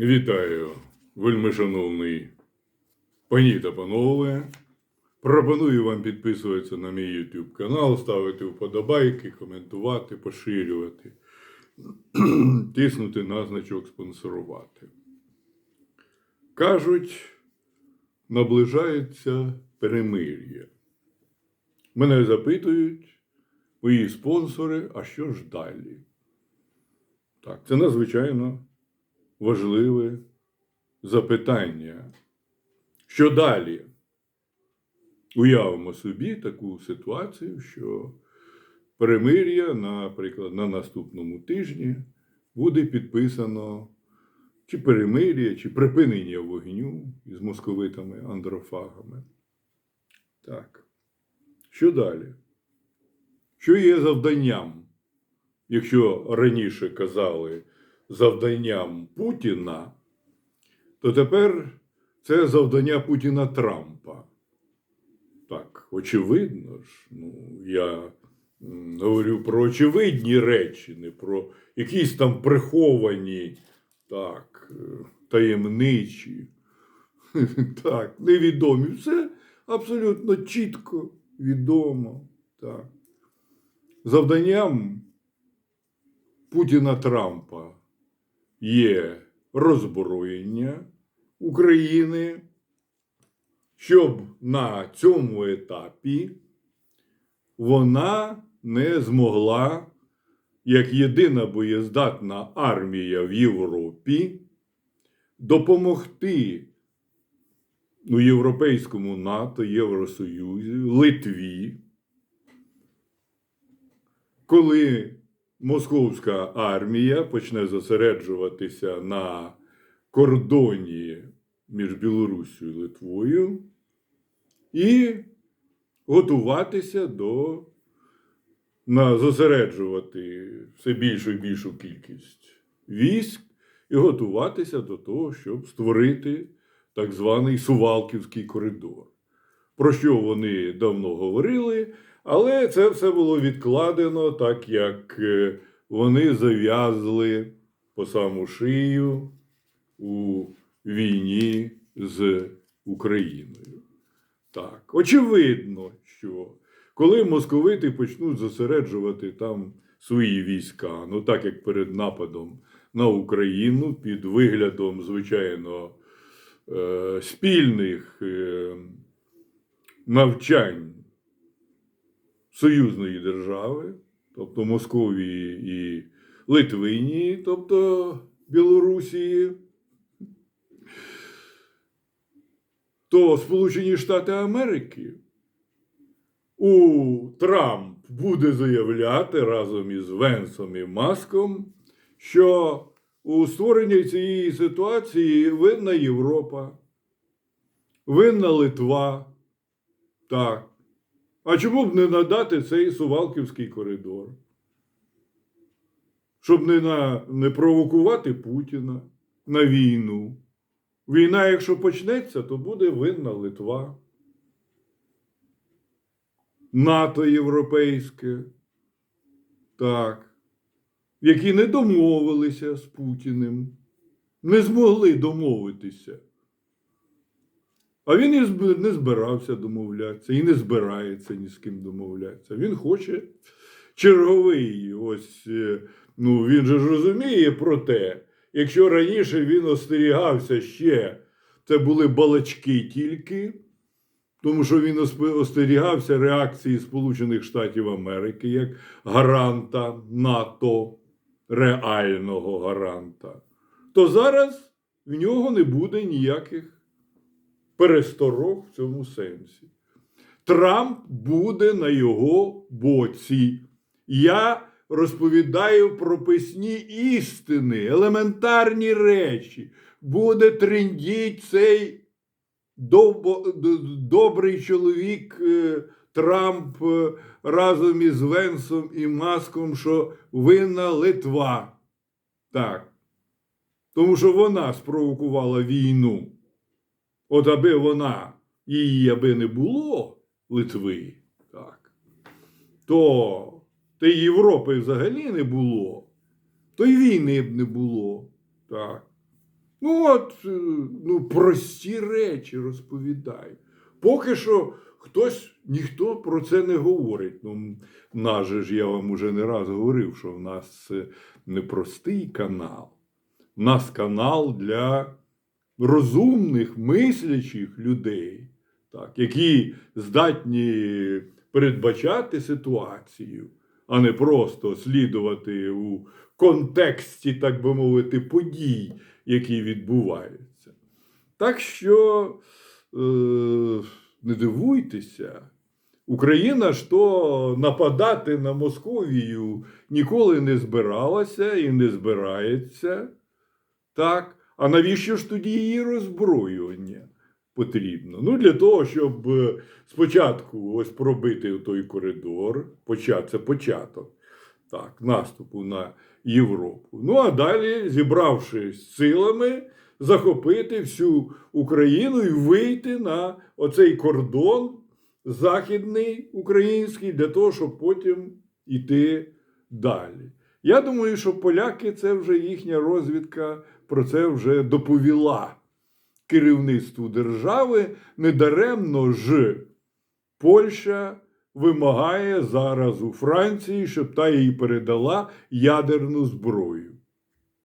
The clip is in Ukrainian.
Вітаю, вельмишановний пані та панове. Пропоную вам підписуватися на мій YouTube канал, ставити вподобайки, коментувати, поширювати, тиснути на значок спонсорувати. Кажуть, наближається перемир'я. Мене запитують мої спонсори, а що ж далі? Так, це надзвичайно важливе запитання. Що далі? Уявимо собі таку ситуацію, що перемир'я, наприклад, на наступному тижні буде підписано чи перемир'я, чи припинення вогню із московитами андрофагами. Так. Що далі? Що є завданням? Якщо раніше казали завданням Путіна, то тепер це завдання Путіна Трампа. Так, очевидно ж, ну, я говорю про очевидні речі, не про якісь там приховані, так, е, таємничі, так, невідомі. Все абсолютно чітко відомо. Так. Завданням Путіна Трампа є роззброєння України, щоб на цьому етапі вона не змогла, як єдина боєздатна армія в Європі, допомогти ну, Європейському НАТО, Євросоюзі, Литві, коли московська армія почне зосереджуватися на кордоні між Білоруссю і Литвою і готуватися до на зосереджувати все більшу і більшу кількість військ і готуватися до того, щоб створити так званий Сувалківський коридор. Про що вони давно говорили, але це все було відкладено, так як е, вони зав'язли по саму шию у війні з Україною. Так, очевидно, що коли московити почнуть зосереджувати там свої війська, ну так як перед нападом на Україну під виглядом, звичайно, е, спільних е, навчань союзної держави, тобто Московії і Литвинії, тобто Білорусії, то Сполучені Штати Америки у Трамп буде заявляти разом із Венсом і Маском, що у створенні цієї ситуації винна Європа, винна Литва. Так. А чому б не надати цей Сувалківський коридор? Щоб не, на, не провокувати Путіна на війну. Війна, якщо почнеться, то буде винна Литва. НАТО європейське. Так. Які не домовилися з Путіним, не змогли домовитися. А він і не збирався домовлятися і не збирається ні з ким домовлятися. Він хоче черговий. Ось, е, ну він же ж розуміє про те, якщо раніше він остерігався ще, це були балачки тільки, тому що він остерігався реакції Сполучених Штатів Америки як гаранта НАТО, реального гаранта, то зараз в нього не буде ніяких пересторог в цьому сенсі. Трамп буде на його боці. Я розповідаю прописні істини, елементарні речі. Буде трендіть цей добрий чоловік е, Трамп е, разом із Венсом і Маском, що винна Литва. Так. Тому що вона спровокувала війну. От аби вона, її аби не було Литви, так, то й Європи взагалі не було, то й війни б не було. Так. Ну, от, е, ну, прості речі розповідаю. Поки що хтось, ніхто про це не говорить. Ну, же ж я вам уже не раз говорив, що в нас це не простий канал. У нас канал для розумних, мислячих людей, так, які здатні передбачати ситуацію, а не просто слідувати у контексті, так би мовити, подій, які відбуваються. Так що е, не дивуйтеся, Україна ж то нападати на Московію ніколи не збиралася і не збирається. Так? А навіщо ж тоді її роззброювання потрібно? Ну, для того, щоб е, спочатку ось пробити той коридор, це початок так, наступу на Європу. Ну а далі, зібравшись силами, захопити всю Україну і вийти на оцей кордон західний український, для того, щоб потім йти далі. Я думаю, що поляки це вже їхня розвідка про це вже доповіла керівництву держави. Недаремно ж Польща вимагає зараз у Франції, щоб та їй передала ядерну зброю.